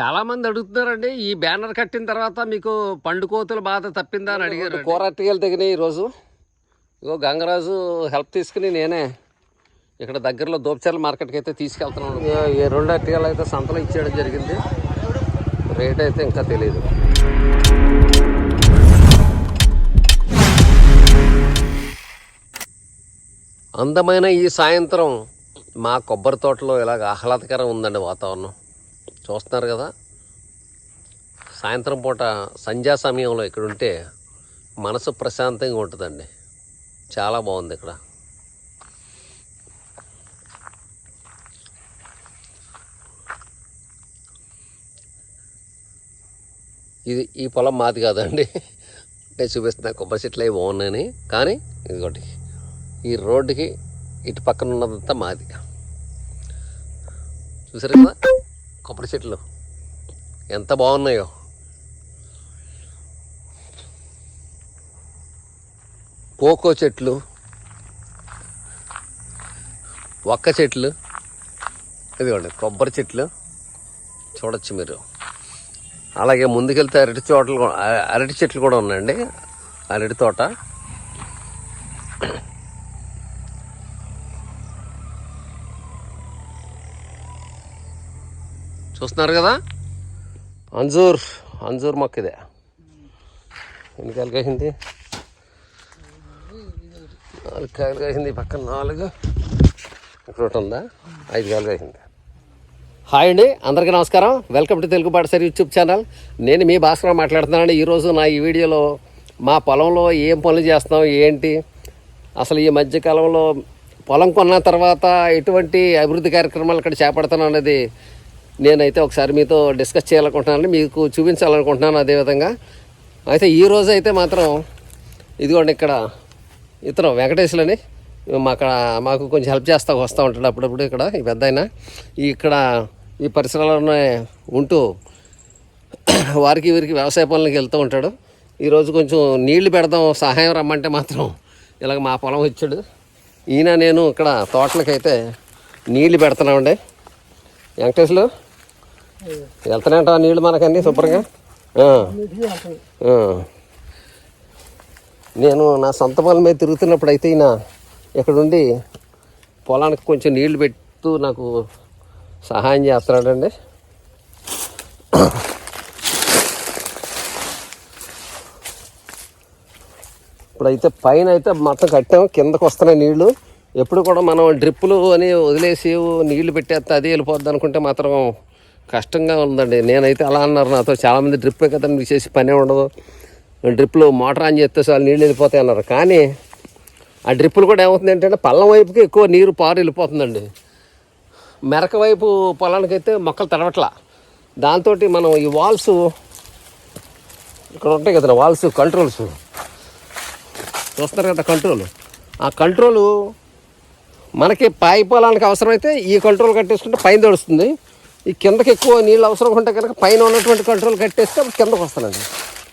చాలా మంది అడుగుతున్నారండి ఈ బ్యానర్ కట్టిన తర్వాత మీకు పండుకోతుల బాధ తప్పిందా అని అడిగారు కూర అట్టికలు తెగినాయి ఈరోజు. ఇగో గంగరాజు హెల్ప్ తీసుకుని నేనే ఇక్కడ దగ్గరలో దోపచర్ల మార్కెట్కి అయితే తీసుకెళ్తున్నాను. ఈ- ఈ రెండు అట్టికలు అయితే సంతలో ఇచ్చేయడం జరిగింది. రేట్ అయితే ఇంకా తెలియదు అందమైన ఈ సాయంత్రం మా కొబ్బరి తోటలో ఇలాగ ఆహ్లాదకరం ఉందండి వాతావరణం. చూస్తున్నారు కదా. సాయంత్రం పూట సంధ్యా సమయంలో ఇక్కడ ఉంటే మనసు ప్రశాంతంగా ఉంటుందండి. చాలా బాగుంది ఇక్కడ. ఇది ఈ పొలం మాది కాదండి. నేను చూపిస్తున్నా కొబ్బరి చెట్లు అవి బాగున్నాయని. కానీ ఇదిగోటి ఈ రోడ్డుకి ఇటు పక్కన ఉన్నదంతా మాది. చూసారు కదా? కొబ్బరి చెట్లు ఎంత బాగున్నాయో. కోకో చెట్లు ఒక్క చెట్లు ఇదిగోండి కొబ్బరి చెట్లు చూడొచ్చు మీరు. అలాగే ముందుకెళ్తే అరటి తోటలు కూడా- అరటి చెట్లు కూడా ఉన్నాయండి. అరటి తోట. చూస్తున్నారు కదా? అంజూర్ అంజూర్ మొక్క ఇదే. ఎన్ని కాయలు కాసింది? నాలుగు కాయలు కాసింది పక్కన నాలుగు. ఒకటి ఉందా? ఐదు కాయలు కాసింది. హాయ్ అండి అందరికీ నమస్కారం. వెల్కమ్ టు తెలుగు పాఠశాల యూట్యూబ్ ఛానల్. నేను మీ భాస్కర్ మాట్లాడుతున్నాను ఈరోజు నా ఈ వీడియోలో మా పొలంలో ఏం పనులు చేస్తున్నాం ఏంటి? అసలు ఈ మధ్యకాలంలో పొలం కొన్న తర్వాత ఎటువంటి అభివృద్ధి కార్యక్రమాలు ఇక్కడ చేపడతాను అనేది నేనైతే ఒకసారి మీతో డిస్కస్ చేయాలనుకుంటున్నాను మీకు చూపించాలనుకుంటున్నాను అదేవిధంగా అయితే ఈ రోజు అయితే మాత్రం ఇదిగోండి ఇక్కడ ఇతను వెంకటేశ్వరని మా అక్కడ మాకు కొంచెం హెల్ప్ చేస్తా వస్తూ ఉంటాడు అప్పుడప్పుడు ఇక్కడ ఈ పెద్ద ఆయన. ఇక్కడ ఈ పరిసరాల్లోనే ఉంటూ వారికి వీరికి వ్యవసాయ పనులకు వెళ్తూ ఉంటాడు. ఈరోజు కొంచెం నీళ్ళు పెడదాం సహాయం రమ్మంటే మాత్రం ఇలాగ మా పొలం వచ్చాడు ఈయన నేను ఇక్కడ తోటలకైతే నీళ్ళు పెడుతున్నామండి. వెంకటేశ్వరు వెళ్తానే నీళ్ళు మనకన్నీ శుభ్రంగా? నేను నా సొంత పొలం మీద తిరుగుతున్నప్పుడు అయితే ఈయన ఇక్కడుండి పొలానికి కొంచెం నీళ్ళు పెడుతూ నాకు సహాయం చేస్తున్నాడండి. ఇప్పుడైతే పైన అయితే మొత్తం కట్టాము కిందకు వస్తున్నాయి నీళ్ళు. ఎప్పుడు కూడా మనం డ్రిప్పులు అని వదిలేసి నీళ్ళు పెట్టేస్తే అది వెళ్ళిపోద్ది అనుకుంటే మాత్రం కష్టంగా ఉందండి. నేనైతే అలా అన్నారు నాతో. చాలామంది డ్రిప్ కదా చేసి పనే ఉండదు. డ్రిప్లో మోటార్ ఆన్ చేస్తే చాలు నీళ్ళు వెళ్ళిపోతాయి అన్నారు. కానీ ఆ డ్రిప్పులు కూడా ఏమవుతుంది ఏంటంటే పల్లం వైపుకి ఎక్కువ నీరు పారు వెళ్ళిపోతుందండి. మెరక వైపు పొలానికి అయితే మొక్కలు తడవట్లా. దాంతో మనం ఈ వాల్స్ ఇక్కడ ఉంటాయి కదా వాల్స్ కంట్రోల్స్. చూస్తారు కదా కంట్రోల్. ఆ కంట్రోలు మనకి పై పొలానికి అవసరమైతే ఈ కంట్రోల్ కట్టేసుకుంటే పైన తడుస్తుంది. ఈ కిందకి ఎక్కువ నీళ్ళు అవసరం ఉంటే కనుక పైన ఉన్నటువంటి కంట్రోల్ కట్టేస్తే అప్పుడు కిందకు వస్తానండి.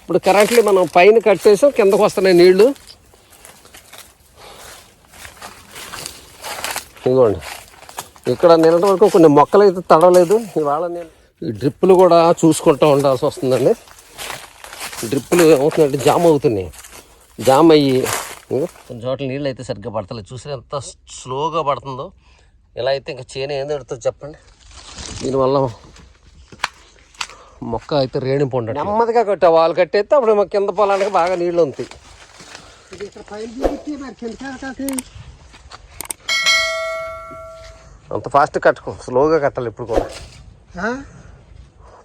ఇప్పుడు కరెంట్లీ మనం పైన కట్టేసాం కిందకు వస్తున్నాయి నీళ్ళు ఇదిగోండి. ఇక్కడ నిన్నటి వరకు కొన్ని మొక్కలు అయితే తడవలేదు. ఇవాళ నేను ఈ డ్రిప్పులు కూడా చూసుకుంటూ ఉండాల్సి వస్తుందండి. డ్రిప్పులు ఏమవుతుందంటే జామ్ అవుతున్నాయి. జామ్ అయ్యి కొన్ని చోట్ల నీళ్ళు అయితే సరిగ్గా పడతలేదు. చూసిన ఎంత స్లోగా పడుతుందో. ఇలా అయితే ఇంకా చేను ఏం పెడుతుంది చెప్పండి. దీనివల్ల మొక్క అయితే రేణింపు ఉండదు నెమ్మదిగా కట్టా వాళ్ళు కట్టేస్తే అప్పుడు మా కింద పొలానికి బాగా నీళ్ళు ఉంటాయి. అంత ఫాస్ట్ కట్టుకో స్లోగా కట్టాలి ఇప్పుడు కూడా.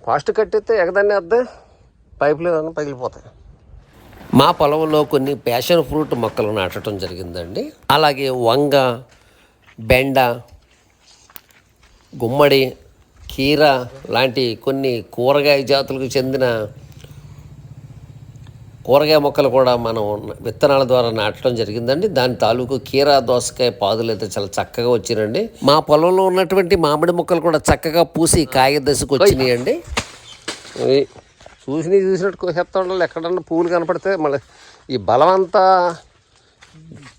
ఫాస్ట్ కట్టేస్తే ఎగదాన్ని అద్దే పైపులు ఏదైనా పగిలిపోతాయి. మా పొలంలో కొన్ని ప్యాషన్ ఫ్రూట్ మొక్కలు నాటడం జరిగిందండి. అలాగే వంగ బెండ గుమ్మడి కీర లాంటి కొన్ని కూరగాయ జాతులకు చెందిన కూరగాయ మొక్కలు కూడా మనం విత్తనాల ద్వారా నాటడం జరిగిందండి. దాని తాలూకు కీరా దోసకాయ పాదులు అయితే చాలా చక్కగా వచ్చినండి మా పొలంలో ఉన్నటువంటి మామిడి మొక్కలు కూడా చక్కగా పూసి కాయ దశకు వచ్చినాయి అండి చూసినవి చూసినట్టు చెప్తా ఉండాలి ఎక్కడన్నా పువ్వులు కనపడితే మళ్ళీ ఈ బలమంతా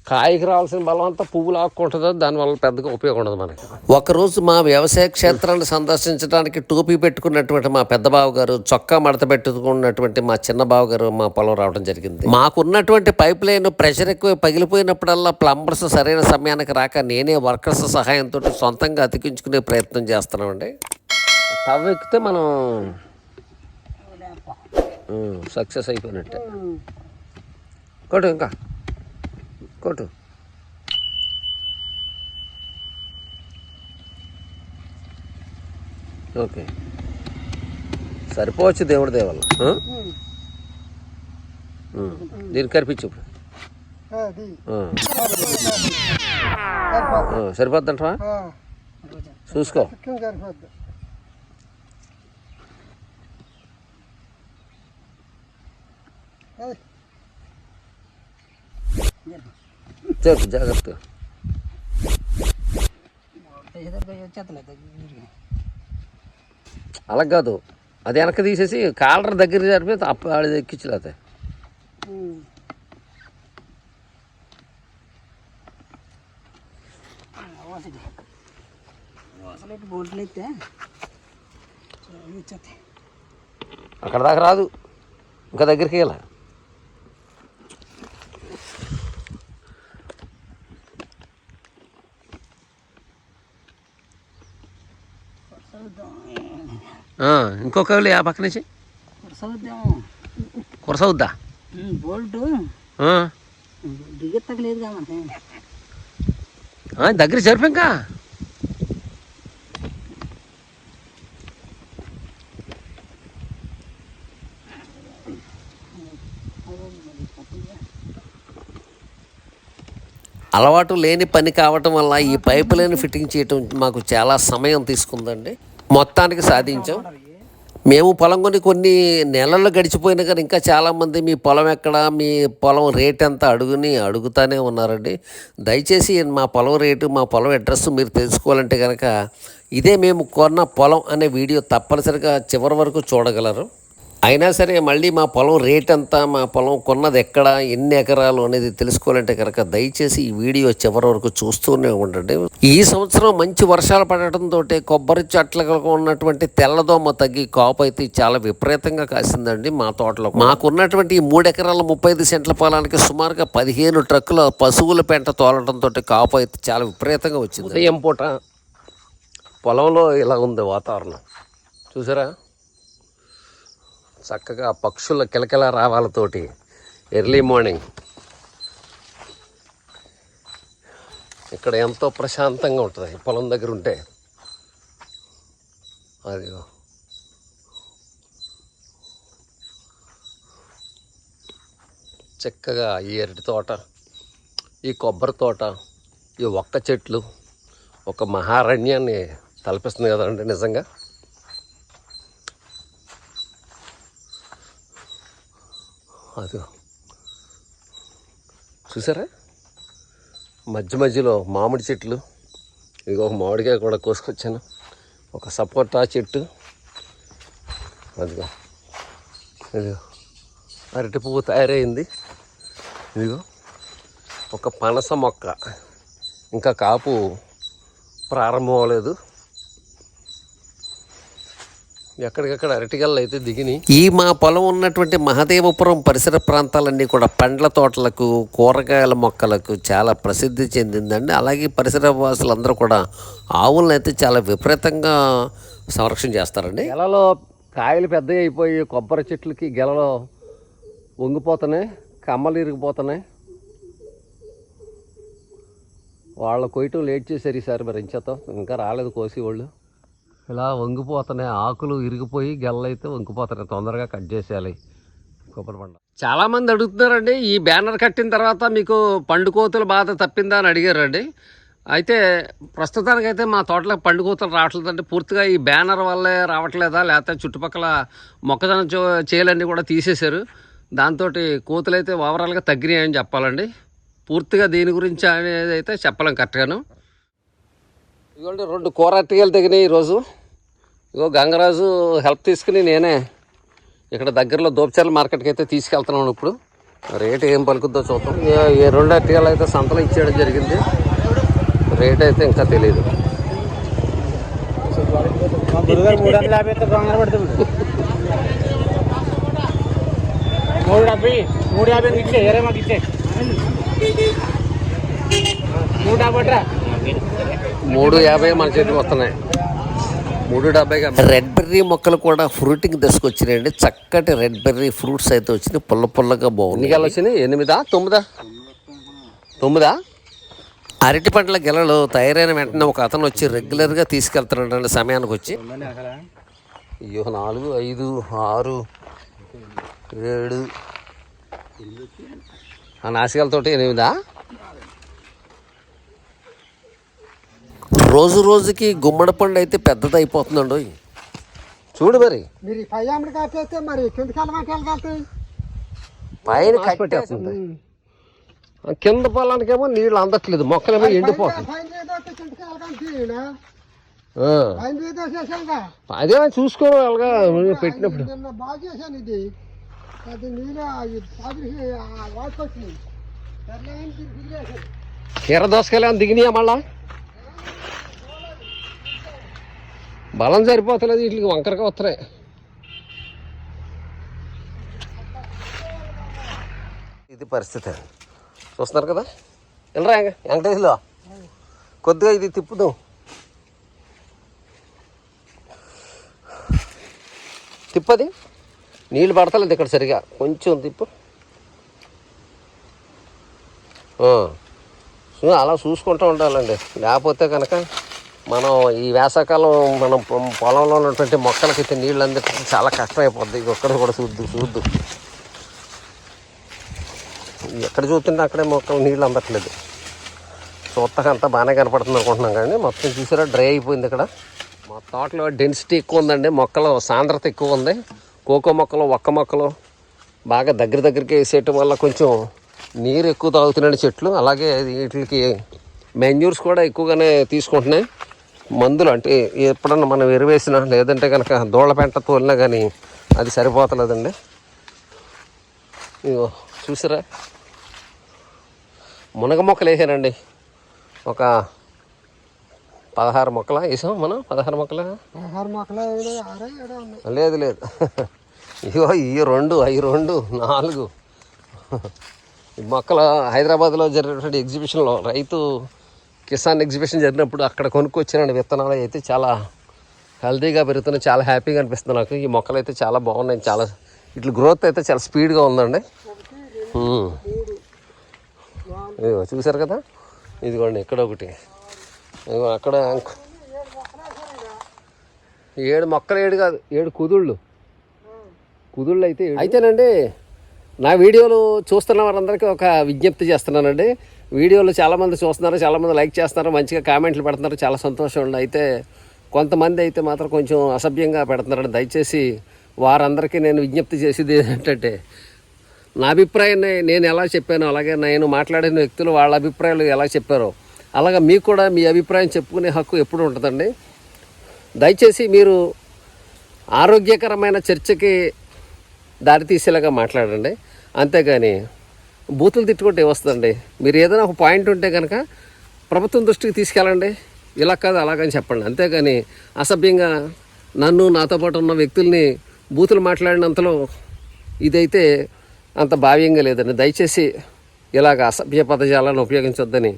కాయకి రావాల్సిన బలం అంతా పువ్వులు ఆక్కుంటుందో? దానివల్ల పెద్దగా ఉపయోగం ఉండదు మనకి. ఒకరోజు మా వ్యవసాయ క్షేత్రాన్ని సందర్శించడానికి టోపీ పెట్టుకున్నటువంటి మా పెద్ద బావ గారు చొక్కా మడత పెట్టుకున్నటువంటి మా చిన్న బావ గారు మా పొలం రావడం జరిగింది. మాకున్నటువంటి పైప్ లైన్ ప్రెషర్ ఎక్కువ పగిలిపోయినప్పుడల్లా ప్లంబర్స్ సరైన సమయానికి రాక నేనే వర్కర్స్ సహాయంతో సొంతంగా అతికించుకునే ప్రయత్నం చేస్తున్నామండి. తవ్వ ఎక్కితే మనం సక్సెస్ అయిపోయినట్టే. ఇంకా. కొట్టు. ఓకే. సరిపోవచ్చు దేవుడి దేవల్ల. దీనికి కనిపించు ఇప్పుడు. సరిపోద్దంటవా? చూసుకో. చికెన్ సరిపోద్ది జాగ్రత్త అలా కాదు. అది వెనక తీసేసి కాలర్ దగ్గర జరిపి అప్పుడు ఎక్కించలేతే అక్కడ దాకా రాదు. ఇంకా దగ్గరికి వెళ్ళా ఇంకొక ఆ పక్క నుంచి? కురసవుద్దా బోల్ట్. దిగెత్తలేదు దగ్గర జరిపి ఇంకా అలవాటు లేని పని కావటం వల్ల ఈ పైపు లైన్ ఫిట్టింగ్ చేయటం మాకు చాలా సమయం తీసుకుందండి. మొత్తానికి సాధించాం. మేము పొలం కొని కొన్ని నెలలు గడిచిపోయినా కానీ ఇంకా చాలామంది మీ పొలం ఎక్కడ మీ పొలం రేట్ ఎంత అడుగుని అడుగుతానే ఉన్నారండి. దయచేసి మా పొలం రేటు మా పొలం అడ్రస్ మీరు తెలుసుకోవాలంటే కనుక ఇదే మేము కొన్న పొలం అనే వీడియో తప్పనిసరిగా చివరి వరకు చూడగలరు. అయినా సరే మళ్ళీ మా పొలం రేట్ ఎంత మా పొలం కొన్నది ఎక్కడ ఎన్ని ఎకరాలు అనేది తెలుసుకోవాలంటే కనుక దయచేసి ఈ వీడియో చివరి వరకు చూస్తూనే ఉండండి. ఈ సంవత్సరం మంచి వర్షాలు పడటంతో కొబ్బరి చెట్లకు ఉన్నటువంటి తెల్లదోమ తగ్గి కాపు అయితే చాలా విపరీతంగా కాసిందండి మా తోటలో మాకున్నటువంటి ఈ మూడు ఎకరాల ముప్పై ఐదు సెంట్ల పొలానికి సుమారుగా పదిహేను ట్రక్కుల పశువుల పెంట తోలడంతో కాపు అయితే చాలా విపరీతంగా వచ్చింది. ఉదయం పూట పొలంలో ఇలా ఉంది వాతావరణం. చూసారా? చక్కగా పక్షుల కిలకిల రావాలతోటి ఎర్లీ మార్నింగ్. ఇక్కడ ఎంతో ప్రశాంతంగా ఉంటుంది. పొలం దగ్గర ఉంటే. అది చక్కగా ఈ అరటి తోట ఈ కొబ్బరి తోట ఈ ఒక్క చెట్లు ఒక మహారణ్యాన్ని తలపిస్తుంది కదండి నిజంగా. అది. చూసారా? మధ్య మధ్యలో మామిడి చెట్లు. ఇదిగో ఒక మామిడికాయ కూడా కోసుకొచ్చాను. ఒక సపోటా చెట్టు. అదిగో. ఇదిగో. అరటి పువ్వు తయారైంది. ఇదిగో. ఒక పనస మొక్క. ఇంకా కాపు ప్రారంభం అవ్వలేదు. ఎక్కడికక్కడ అరటిగల్లు అయితే దిగినాయి ఈ మా పొలం ఉన్నటువంటి మహదేవపురం పరిసర ప్రాంతాలన్నీ కూడా పండ్ల తోటలకు కూరగాయల మొక్కలకు చాలా ప్రసిద్ధి చెందిందండి. అలాగే పరిసర వాసులందరూ కూడా ఆవులను అయితే చాలా విపరీతంగా సంరక్షణ చేస్తారండి. గెలలో కాయలు పెద్దగా అయిపోయి కొబ్బరి చెట్లకి గెలలో వంగిపోతున్నాయి కమ్మలు ఇరిగిపోతున్నాయి. వాళ్ళ కొయ్యటం లేట్ చేశారు ఈసారి మరి ఇంచేతం ఇంకా రాలేదు కోసి వాళ్ళు ఇలా వంగిపోతున్నాయి. ఆకులు ఇరిగిపోయి గెల్లైతే వంగిపోతున్నాయి. తొందరగా కట్ చేసేయాలి. కొబ్బరి పండు చాలామంది అడుగుతున్నారండి ఈ బ్యానర్ కట్టిన తర్వాత మీకు పండుకోతుల బాధ తప్పిందా అని అడిగారండి. అయితే ప్రస్తుతానికైతే మా తోటలో పండుకోతలు రావట్లేదంటే పూర్తిగా ఈ బ్యానర్ వల్లే రావట్లేదా లేకపోతే చుట్టుపక్కల మొక్కజొన్న చో- కూడా తీసేశారు. దాంతో కోతులు అయితే ఓవరాల్గా తగ్గినాయని చెప్పాలండి. పూర్తిగా దీని గురించి అనేది అయితే చెప్పలేం కరెక్ట్గాను. ఇదిగోండి రెండు కూర అరటికాయలు తెగినాయి ఈరోజు. ఇగో గంగరాజు హెల్ప్ తీసుకుని నేనే ఇక్కడ దగ్గరలో దోపచర్ల మార్కెట్కి అయితే తీసుకెళ్తున్నాను ఇప్పుడు. రేట్ ఏం పలుకుద్దో చూద్దాం. ఏ- రెండు అట్టికలు అయితే సంతలో ఇచ్చేయడం జరిగింది. రేట్ అయితే ఇంకా తెలియదు మూడు యాభై డెబ్బై మూడు యాభై ఇచ్చే ఏరే మాకు ఇచ్చే. మూడు డెబ్బై మూడు యాభై మన చేతికి వస్తున్నాయి. మూడు డెబ్బైగా రెడ్ బెర్రీ మొక్కలు కూడా ఫ్రూటింగ్ దశకు వచ్చినాయండి. చక్కటి రెడ్ బెర్రీ ఫ్రూట్స్ అయితే వచ్చినాయి. పుల్ల పుల్లగా బాగుంది ఎన్ని వచ్చినాయి? ఎనిమిదా? తొమ్మిదా? తొమ్మిదా? అరటి పండ్ల గెలలు తయారైన వెంటనే ఒక అతను వచ్చి రెగ్యులర్గా తీసుకెళ్తున్నాడు సమయానికి వచ్చి. అయ్యో నాలుగు ఐదు ఆరు ఏడు. ఆ నాసికలతోటి ఎనిమిదా? రోజు రోజుకి గుమ్మడి పండు అయితే పెద్దది అయిపోతుందండి చూడు మరి. మీరు పై అమ్మడి కాపేస్తే మరి కిందకి వెళ్ళమంటే వెళ్ళగలుగుతాయి పైన కట్టేస్తుంది. కింద పొలానికేమో నీళ్ళు అందట్లేదు. మొక్కలేమో ఎండిపోతుంది అదే చూసుకోవడం అలాగా పెట్టినప్పుడు. బాగా చేశాను ఇది. అది నీళ్ళు వదిలేశాను. కీర దోసకాయలు దిగినాయా మళ్ళా? బలం సరిపోతలేదు వీటికి వంకరగా వస్తున్నాయి. ఇది పరిస్థితి. చూస్తున్నారు కదా? వెళ్ళరా వెంకటేశ్లో. కొద్దిగా ఇది తిప్పుదాం. తిప్పది. నీళ్ళు పడతలేదు ఇక్కడ సరిగా. కొంచెం తిప్పు. అలా చూసుకుంటూ ఉండాలండి. లేకపోతే కనుక మనం ఈ వేసవకాలం మనం పొలంలో ఉన్నటువంటి మొక్కలకి అయితే నీళ్ళు అందరికీ చాలా కష్టం అయిపోద్ది కూడా చూద్దు చూద్దు. ఎక్కడ చూస్తుంటే అక్కడే మొక్కలు నీళ్ళు అందట్లేదు. చూస్తకంతా బాగానే కనపడుతుంది అనుకుంటున్నాం కానీ మొత్తం చూసారా? డ్రై అయిపోయింది ఇక్కడ. మా తోటలో డెన్సిటీ ఎక్కువ ఉందండి. మొక్కలు సాంద్రత ఎక్కువ ఉంది. కోకో మొక్కలు ఒక్క మొక్కలు బాగా దగ్గర దగ్గరికి వేసేయటం వల్ల కొంచెం నీరు ఎక్కువ తాగుతున్నాయి చెట్లు అలాగే వీటికి మెన్యూర్స్ కూడా ఎక్కువగానే తీసుకుంటున్నాయి. మందులు అంటే ఎప్పుడన్నా మనం ఎరువేసినా లేదంటే కనుక దోళ్ళ పెంట తోలినా కానీ అది సరిపోతలేదండి. ఇగో చూసారా? మునగ మొక్కలు వేసానండి. ఒక పదహారు మొక్కల వేసాం మనం పదహారు మొక్కల? లేదు లేదు. ఇగో ఈ రెండు అవి రెండు నాలుగు. మొక్కలు హైదరాబాద్లో జరిగినటువంటి ఎగ్జిబిషన్లో రైతు కిసాన్ ఎగ్జిబిషన్ జరిగినప్పుడు అక్కడ కొనుక్కొచ్చిన విత్తనాలు అయితే చాలా హెల్తీగా పెరుగుతున్నాయి. చాలా హ్యాపీగా అనిపిస్తుంది నాకు. ఈ మొక్కలు అయితే చాలా బాగున్నాయి. చాలా ఇట్లా గ్రోత్ అయితే చాలా స్పీడ్గా ఉందండి. ఇదిగో చూసారు కదా? ఇదిగోండి ఇక్కడ ఒకటి. ఇదిగో అక్కడ ఏడు మొక్కలు ఏడు కాదు ఏడు కుదుళ్ళు. కుదుళ్ళు అయితే అయితేనండి నా వీడియోలు చూస్తున్న వారందరికీ ఒక విజ్ఞప్తి చేస్తున్నానండి. వీడియోలు చాలామంది చూస్తున్నారు చాలామంది లైక్ చేస్తున్నారు మంచిగా కామెంట్లు పెడుతున్నారు చాలా సంతోషం ఉంది అయితే కొంతమంది అయితే మాత్రం కొంచెం అసభ్యంగా పెడుతున్నారండి. దయచేసి వారందరికీ నేను విజ్ఞప్తి చేసేది ఏంటంటే నా అభిప్రాయాన్ని నేను ఎలా చెప్పానో అలాగే నేను మాట్లాడిన వ్యక్తులు వాళ్ళ అభిప్రాయాలు ఎలా చెప్పారో అలాగే మీకు కూడా మీ అభిప్రాయం చెప్పుకునే హక్కు ఎప్పుడు ఉంటుందండి. దయచేసి మీరు ఆరోగ్యకరమైన చర్చకి దారి తీసేలాగా మాట్లాడండి. అంతేగాని బూతులు తిట్టుకుంటే వస్తుందండి మీరు ఏదైనా ఒక పాయింట్ ఉంటే కనుక ప్రభుత్వం దృష్టికి తీసుకెళ్ళండి. ఇలా కాదు అలాగని చెప్పండి. అంతేగాని అసభ్యంగా నన్ను నాతో పాటు ఉన్న వ్యక్తుల్ని బూతులు మాట్లాడినంతలో ఇదైతే అంత భావ్యంగా లేదండి. దయచేసి ఇలాగ అసభ్య పదజాలను ఉపయోగించొద్దని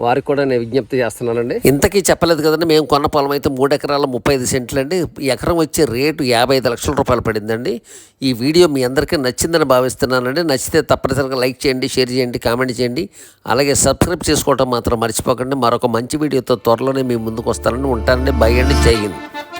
వారికి కూడా నేను విజ్ఞప్తి చేస్తున్నానండి. ఇంతకీ చెప్పలేదు కదండి మేము కొన్న పొలం అయితే మూడు ఎకరాల ముప్పై ఐదు సెంట్లు అండి. ఎకరం వచ్చే రేటు యాభై ఐదు లక్షల రూపాయలు పడిందండి. ఈ వీడియో మీ అందరికీ నచ్చిందని భావిస్తున్నానండి. నచ్చితే తప్పనిసరిగా లైక్ చేయండి షేర్ చేయండి కామెంట్ చేయండి. అలాగే సబ్స్క్రైబ్ చేసుకోవడం మాత్రం మర్చిపోకండి. మరొక మంచి వీడియోతో త్వరలోనే మీ ముందుకు వస్తానండి. ఉంటానండి. బై అండి. జై హింద్.